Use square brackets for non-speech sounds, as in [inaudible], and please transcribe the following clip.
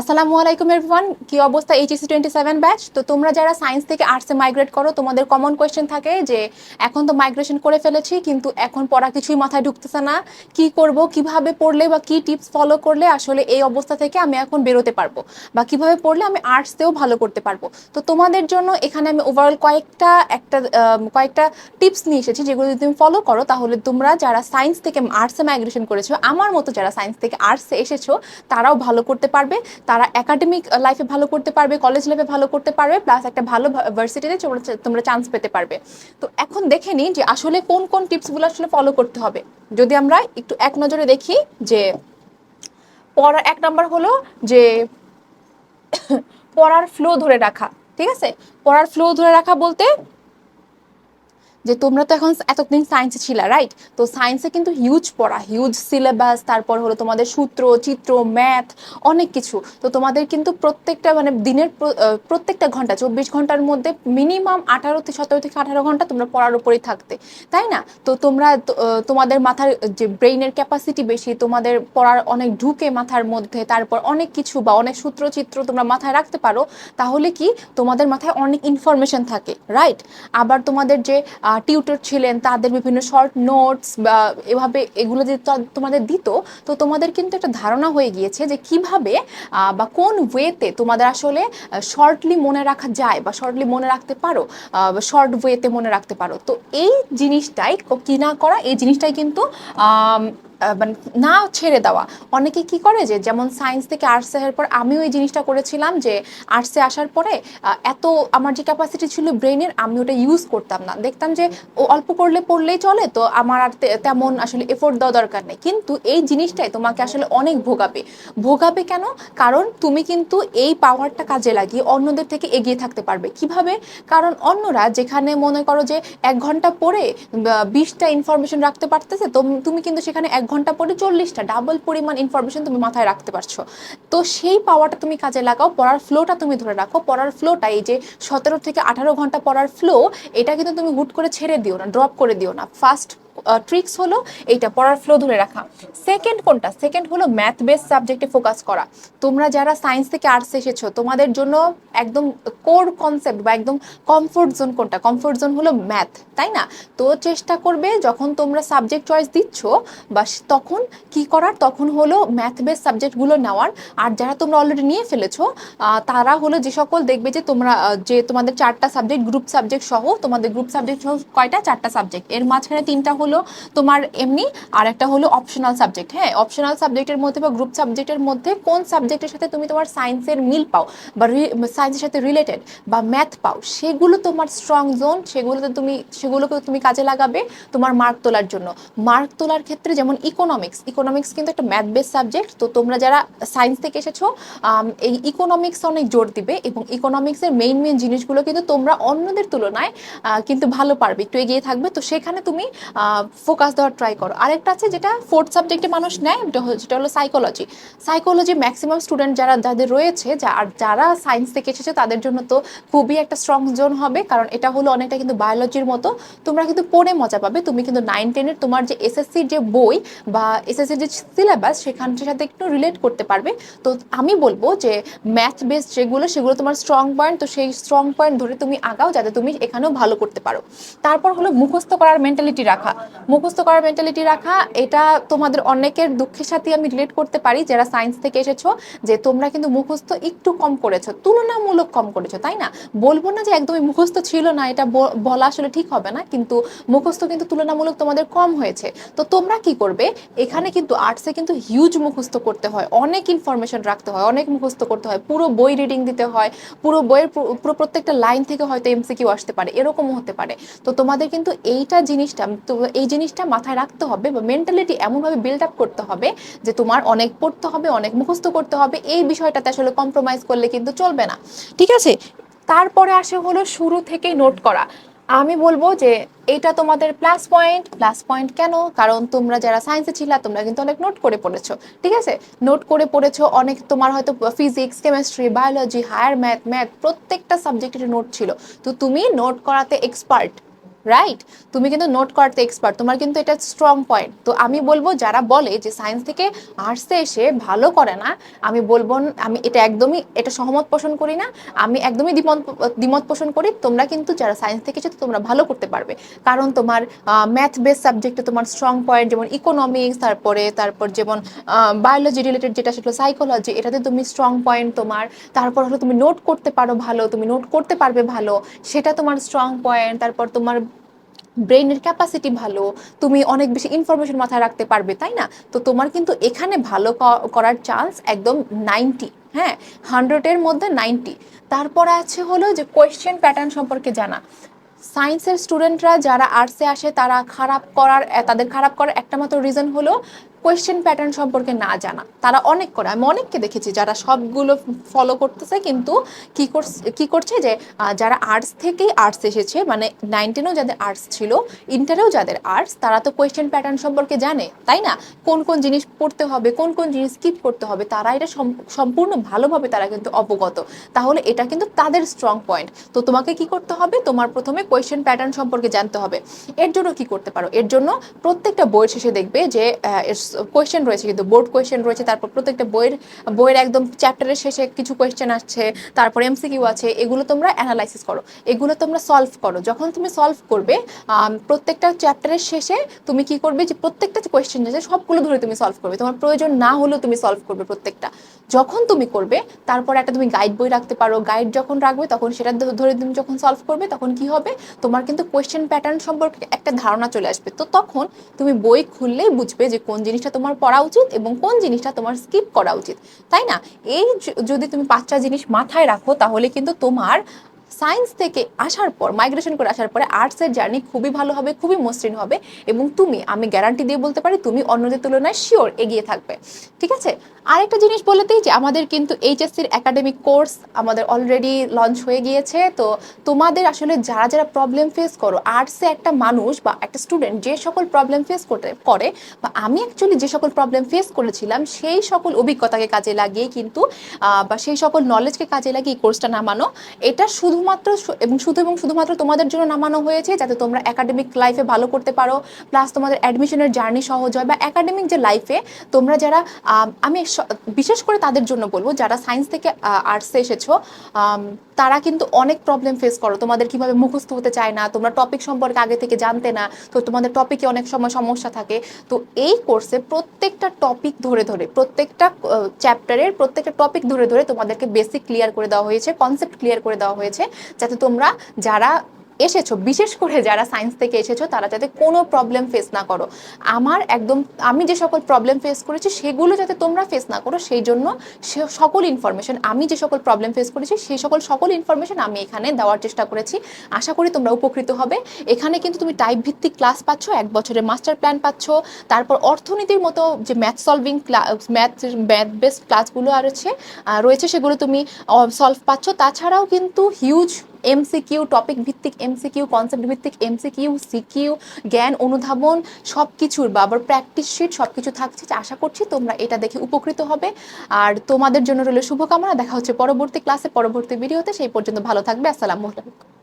আসসালামু আলাইকুম এভরিওয়ান কি অবস্থা এইচএসসি টোয়েন্টি সেভেন ব্যাচ তো তোমরা যারা সায়েন্স থেকে আর্টসে মাইগ্রেট করো, তোমাদের কমন কোয়েশ্চেন থাকে যে, এখন তো মাইগ্রেশন করে ফেলেছি, কিন্তু এখন পড়া কিছুই মাথায় ঢুকতেছে না। কি করব, কীভাবে পড়লে বা কি টিপস ফলো করলে আসলে এই অবস্থা থেকে আমি এখন বেরোতে পারব? বা কীভাবে পড়লে আমি আর্টসতেও ভালো করতে পারব? তো তোমাদের জন্য এখানে আমি ওভারঅল কয়েকটা, একটা কয়েকটা টিপস নিয়ে এসেছি, যেগুলো যদি তুমি ফলো করো, তাহলে তোমরা যারা সায়েন্স থেকে আর্টসে মাইগ্রেশন করেছ, আমার মতো যারা সায়েন্স থেকে আর্টসে এসেছ, তারাও ভালো করতে পারবে। তারা একাডেমিক লাইফে ভালো করতে পারবে কলেজ লাইফে ভালো করতে পারবে প্লাস একটা ভালো ভার্সিটিতে তোমরা চান্স পেতে পারবে। তো এখন দেখে নিই যে আসলে কোন কোন টিপসগুলো আসলে ফলো করতে হবে। যদি আমরা একটু এক নজরে দেখি যে পড়ার এক নম্বর হলো যে [coughs] পড়ার ফ্লো ধরে রাখা, ঠিক আছে? পড়ার ফ্লো ধরে রাখা বলতে যে তোমরা তো এখন এতদিন সায়েন্সে ছিলা রাইট তো সায়েন্সে কিন্তু হিউজ পড়া হিউজ সিলেবাস তারপর হলো তোমাদের সূত্র, চিত্র ম্যাথ অনেক কিছু। তো তোমাদের কিন্তু প্রত্যেকটা মানে দিনের প্রত্যেকটা ঘণ্টা, চব্বিশ ঘণ্টার মধ্যে মিনিমাম আঠারো থেকে সতেরো থেকে আঠারো ঘণ্টা তোমরা পড়ার উপরেই থাকতে, তাই না? তো তোমরা তোমাদের মাথার যে ব্রেইনের ক্যাপাসিটি বেশি, তোমাদের পড়ার অনেক ঢুকে মাথার মধ্যে, তারপর অনেক কিছু বা অনেক সূত্র, চিত্র তোমরা মাথায় রাখতে পারো, তাহলে কি? তোমাদের মাথায় অনেক ইনফরমেশন থাকে রাইট আবার তোমাদের যে টিউটর ছিলেন, তাদের বিভিন্ন শর্ট নোটস বা এভাবে এগুলো যে তোমাদের দিত, তো তোমাদের কিন্তু একটা ধারণা হয়ে গিয়েছে যে কীভাবে বা কোন ওয়েতে তোমাদের আসলে শর্টলি মনে রাখা যায় বা শর্টলি মনে রাখতে পারো শর্ট ওয়েতে মনে রাখতে পারো। তো এই জিনিসটাই কি না করা, এই জিনিসটাই কিন্তু মানে না ছেড়ে দেওয়া। অনেকে কি করে যে, যেমন সায়েন্স থেকে আর্টসে আসার পর আমিও এই জিনিসটা করেছিলাম যে, আর্টসে আসার পরে এত আমার যে ক্যাপাসিটি ছিল ব্রেনের আমি ওটা ইউজ করতাম না। দেখতাম যে, ও অল্প করলে পড়লেই চলে, তো আমার আর তেমন আসলে এফোর্ট দেওয়া দরকার নেই। কিন্তু এই জিনিসটাই তোমাকে আসলে অনেক ভোগাবে। ভোগাবে কেন? কারণ তুমি কিন্তু এই পাওয়ারটা কাজে লাগিয়ে অন্যদের থেকে এগিয়ে থাকতে পারবে। কীভাবে? কারণ অন্যরা যেখানে মনে করো যে, এক ঘণ্টা পড়ে বিশটা ইনফরমেশন রাখতে পারতেছে, তো তুমি কিন্তু সেখানে এক ঘণ্টা পরে চল্লিশটা ডাবল পরিমাণ ইনফরমেশন তুমি মাথায় রাখতে পারছ। তো সেই পাওয়ারটা তুমি কাজে লাগাও, পড়ার ফ্লোটা তুমি ধরে রাখো। পড়ার ফ্লোটা এই যে সতেরো থেকে আঠারো ঘণ্টা পড়ার ফ্লো এটা কিন্তু তুমি হুট করে ছেড়ে দিও না ড্রপ করে দিও না। ফার্স্ট ট্রিক্স হলো এইটা, পড়ার ফ্লো ধরে রাখা। সেকেন্ড কোনটা? সেকেন্ড হলো ম্যাথ বেস সাবজেক্টে ফোকাস করা। তোমরা যারা সায়েন্স থেকে আর্টস এসেছ, তোমাদের জন্য একদম কোর কনসেপ্ট বা একদম কমফোর্ট জোন কোনটা? কমফোর্ট জোন হলো ম্যাথ তাই না? তো চেষ্টা করবে, যখন তোমরা সাবজেক্ট চয়েস দিচ্ছ, বা তখন কি করার? তখন হলো ম্যাথ বেস সাবজেক্টগুলো নেওয়ার। আর যারা তোমরা অলরেডি নিয়ে ফেলেছো তারা হলো যে সকল দেখবে যে তোমরা যে তোমাদের চারটা সাবজেক্ট গ্রুপ সাবজেক্ট সহ, তোমাদের গ্রুপ সাবজেক্ট সহ কয়টা? চারটা সাবজেক্ট এর মাঝখানে তিনটা হলো তোমার এমনি, আর একটা হলো অপশনাল সাবজেক্ট হ্যাঁ অপশনাল সাবজেক্টের মধ্যে বা গ্রুপ সাবজেক্টের মধ্যে কোন সাবজেক্টের সাথে তুমি তোমার সায়েন্সের মিল পাও বা সায়েন্সের সাথে রিলেটেড বা ম্যাথ পাও, সেগুলো তোমার স্ট্রং জোন সেগুলোতে তুমি সেগুলোকে তুমি কাজে লাগাবে তোমার মার্ক তোলার জন্য। মার্ক তোলার ক্ষেত্রে যেমন ইকোনমিক্স ইকোনমিক্স কিন্তু একটা ম্যাথ বেস সাবজেক্ট তো তোমরা যারা সায়েন্স থেকে এসেছ এই ইকোনমিক্স অনেক জোর দিবে এবং ইকোনমিক্সের মেইন মেইন জিনিসগুলো কিন্তু তোমরা অন্যদের তুলনায় কিন্তু ভালো পারবে, একটু এগিয়ে থাকবে। তো সেখানে তুমি ফোকাস দেওয়ার ট্রাই করো। আরেকটা আছে যেটা ফোর্থ সাবজেক্টে মানুষ নেয় যেটা হলো সাইকোলজি সাইকোলজি ম্যাক্সিমাম স্টুডেন্ট যারা, যাদের রয়েছে আর যারা সায়েন্স থেকে এসেছে, তাদের জন্য তো খুবই একটা স্ট্রং জোন হবে, কারণ এটা হলো অনেকটা কিন্তু বায়োলজির মতো। তোমরা কিন্তু পড়ে মজা পাবে, তুমি কিন্তু নাইন টেনের তোমার যে এসএসসির যে বই বা এসএসসির যে সিলেবাস সেখানটার সাথে একটু রিলেট করতে পারবে। তো আমি বলব যে ম্যাথ বেস যেগুলো, সেগুলো তোমার স্ট্রং পয়েন্ট তো সেই স্ট্রং পয়েন্ট ধরে তুমি আগাও যাতে তুমি এখানেও ভালো করতে পারো। তারপর হলো মুখস্থ করার মেন্টালিটি রাখা। মুখস্থ করার মেন্টালিটি রাখা, এটা তোমাদের অনেকের দুঃখের সাথে আমি রিলেট করতে পারি, যারা সায়েন্স থেকে এসেছ, যে তোমরা কিন্তু মুখস্থ একটু কম করেছ, তুলনামূলক কম করেছ, তাই না? বলব না যে একদমই মুখস্থ ছিল না, এটা বলা আসলে ঠিক হবে না, কিন্তু মুখস্থ কিন্তু তুলনামূলক তোমাদের কম হয়েছে। তো তোমরা কি করবে? এখানে কিন্তু আর্টসে কিন্তু হিউজ মুখস্থ করতে হয়। অনেক ইনফরমেশন রাখতে হয়, অনেক মুখস্থ করতে হয়। পুরো বই রিডিং দিতে হয়, পুরো বইয়ের পুরো প্রত্যেকটা লাইন থেকে হয়তো এমসিকিউ আসতে পারে, এরকমও হতে পারে। তো তোমাদের কিন্তু এইটা জিনিসটা, তো এই জিনিসটা মাথায় রাখতে হবে বা মেন্টালিটি এমনভাবে বিল্ড আপ করতে হবে যে তোমার অনেক পড়তে হবে, অনেক মুখস্থ করতে হবে। এই বিষয়টাতে আসলে কম্প্রোমাইজ করলে কিন্তু চলবে না। ঠিক আছে? তারপরে আসে হলো শুরু থেকেই নোট করা। আমি বলব যে এটা তোমাদের প্লাস পয়েন্ট প্লাস পয়েন্ট কেন? কারণ তোমরা যারা সায়েন্সে ছিলা, তোমরা কিন্তু অনেক নোট করে পড়েছো, ঠিক আছে? নোট করে পড়েছো, অনেক তোমার হয়তো physics chemistry biology higher math math প্রত্যেকটা সাবজেক্টের নোট ছিল। তো তুমি নোট করাতে এক্সপার্ট রাইট তুমি কিন্তু নোট করতে এক্সপার্ট তোমার কিন্তু এটা স্ট্রং পয়েন্ট তো আমি বলব, যারা বলে যে সায়েন্স থেকে আর্টসে এসে ভালো করে না, আমি বলব, আমি এটা একদমই, এটা সহমত পোষণ করি না, আমি একদমই দ্বিমত দ্বিমত পোষণ করি, তোমরা কিন্তু যারা সায়েন্স থেকে এসেছ, তোমরা ভালো করতে পারবে। কারণ তোমার ম্যাথ বেস সাবজেক্টে তোমার স্ট্রং পয়েন্ট যেমন ইকোনমিক্স তারপরে, তারপর যেমন বায়োলজি রিলেটেড যেটা সেটা সাইকোলজি এটাতে তুমি স্ট্রং পয়েন্ট তোমার। তারপর হলো তুমি নোট করতে পারো ভালো, তুমি নোট করতে পারবে ভালো, সেটা তোমার স্ট্রং পয়েন্ট তারপর তোমার ব্রেইনের ক্যাপাসিটি ভালো, তুমি অনেক বেশি ইনফরমেশন মাথায় রাখতে পারবে, তাই না? তো তোমার কিন্তু এখানে ভালো করার চান্স একদম নাইনটি হ্যাঁ? হান্ড্রেডের মধ্যে নাইনটি তারপর আছে হলো যে কোয়েশ্চেন প্যাটার্ন সম্পর্কে জানা। সায়েন্সের স্টুডেন্টরা যারা আর্টসে আসে, তারা খারাপ করার, তাদের খারাপ করার একটা মাত্র রিজন হলো কোয়েশ্চেন প্যাটার্ন সম্পর্কে না জানা। তারা অনেক করে, আমি অনেককে দেখেছি যারা সবগুলো ফলো করতেছে কিন্তু কি করছে কি করছে যে যারা আর্টস থেকেই আর্টস এসেছে মানে নাইনটিনেও যাদের আর্টস ছিল ইন্টারেও যাদের আর্টস তারা তো কোয়েশ্চেন প্যাটার্ন সম্পর্কে জানে, তাই না? কোন কোন জিনিস পড়তে হবে, কোন কোন জিনিস স্কিপ করতে হবে, তারা এটা সম- সম্পূর্ণ ভালোভাবে তারা কিন্তু অবগত। তাহলে এটা কিন্তু তাদের স্ট্রং পয়েন্ট তো তোমাকে কি করতে হবে? তোমার প্রথমে কোয়েশ্চেন প্যাটার্ন সম্পর্কে জানতে হবে। এর জন্য কি করতে পারো? এর জন্য প্রত্যেকটা বইয়ের শেষে দেখবে যে কোয়েশ্চেন রয়েছে, কিন্তু বোর্ড কোয়েশ্চেন রয়েছে, তারপর প্রত্যেকটা বইয়ের বইয়ের একদম চ্যাপ্টারের শেষে কিছু কোয়েশ্চেন আসছে, তারপর এমসিকিউ আছে, এগুলো তোমরা অ্যানালাইসিস করো। এগুলো তোমরা সলভ করো। যখন তুমি সলভ করবে প্রত্যেকটা চ্যাপ্টারের শেষে তুমি কি করবে যে প্রত্যেকটা কোয়েশ্চেন আছে, সবগুলো ধরে তুমি সলভ করবে। তোমার প্রয়োজন না হলেও তুমি সলভ করবে প্রত্যেকটা। যখন তুমি করবে, তারপর একটা তুমি গাইড বই রাখতে পারো। গাইড যখন রাখবে, তখন সেটা ধরে তুমি যখন সলভ করবে, তখন কি হবে? তোমার কিন্তু কোয়েশ্চেন প্যাটার্ন সম্পর্কে একটা ধারণা চলে আসবে। তো তখন তুমি বই খুললেই বুঝবে যে কোন জিনিসটা তোমার পড়া উচিত এবং কোন জিনিসটা তোমার স্কিপ করা উচিত, তাই না? এই যদি তুমি পাঁচটা জিনিস মাথায় রাখো তাহলে কিন্তু তোমার সায়েন্স থেকে আসার পর মাইগ্রেশন করে আসার পরে আর্টসের জার্নি খুবই ভালো হবে, খুবই মসৃণ হবে এবং তুমি, আমি গ্যারান্টি দিয়ে বলতে পারি তুমি অন্যদের তুলনায় শিওর এগিয়ে থাকবে। ঠিক আছে? আরেকটা জিনিস বলতেই যে আমাদের কিন্তু এইচএসসির একাডেমিক কোর্স আমাদের অলরেডি লঞ্চ হয়ে গিয়েছে। তো তোমাদের আসলে যারা যারা প্রবলেম ফেস করো আর্টসে একটা মানুষ বা একটা স্টুডেন্ট যে সকল প্রবলেম ফেস করতে করে বা আমি অ্যাকচুয়ালি যে সকল প্রবলেম ফেস করেছিলাম, সেই সকল অভিজ্ঞতাকে কাজে লাগিয়ে কিন্তু বা সেই সকল নলেজকে কাজে লাগিয়ে কোর্সটা নামানো, এটা শুধুমাত্র এবং শুধু এবং শুধুমাত্র তোমাদের জন্য নামানো হয়েছে যাতে তোমরা একাডেমিক লাইফে ভালো করতে পারো প্লাস তোমাদের অ্যাডমিশনের জার্নি সহজ হয় বা একাডেমিক যে লাইফে তোমরা যারা আমি বিশেষ করে তাদের জন্য বলব, যারা সায়েন্স থেকে আর্টসে এসেছ তারা কিন্তু অনেক প্রবলেম ফেস করো। তোমাদের কীভাবে মুখস্থ হতে চায় না, তোমরা টপিক সম্পর্কে আগে থেকে জানতে না, তো তোমাদের টপিকে অনেক সময় সমস্যা থাকে। তো এই কোর্সে প্রত্যেকটা টপিক ধরে ধরে, প্রত্যেকটা চ্যাপ্টারের প্রত্যেকটা টপিক ধরে ধরে তোমাদেরকে বেসিক ক্লিয়ার করে দেওয়া হয়েছে কনসেপ্ট ক্লিয়ার করে দেওয়া হয়েছে। যাতে তোমরা যারা এসেছ, বিশেষ করে যারা সায়েন্স থেকে এসেছ, তারা যাতে কোনো প্রবলেম ফেস না করো। আমার একদম, আমি যে সকল প্রবলেম ফেস করেছি, সেগুলো যাতে তোমরা ফেস না করো, সেই জন্য সে সকল ইনফরমেশন আমি যে সকল প্রবলেম ফেস করেছি, সেই সকল সকল ইনফরমেশন আমি এখানে দেওয়ার চেষ্টা করেছি। আশা করি তোমরা উপকৃত হবে। এখানে কিন্তু তুমি টাইপ ভিত্তিক ক্লাস পাচ্ছ, এক বছরের মাস্টার প্ল্যান পাচ্ছ, তারপর অর্থনীতির মতো যে math solving class math math based ক্লাসগুলো আর হচ্ছে রয়েছে সেগুলো তুমি সলভ পাচ্ছ। তাছাড়াও কিন্তু হিউজ এমসিকিউ টপিক ভিত্তিক এমসিকিউ কনসেপ্ট ভিত্তিক এমসিকিউ সিকিউ জ্ঞান, অনুধাবন সব কিছুর বা আবার প্র্যাকটিস শিট সব কিছু থাকছে। আশা করছি তোমরা এটা দেখে উপকৃত হবে। আর তোমাদের জন্য রইল শুভকামনা। দেখা হচ্ছে পরবর্তী ক্লাসে পরবর্তী ভিডিওতে সেই পর্যন্ত ভালো থাকবে। আসসালামু আলাইকুম।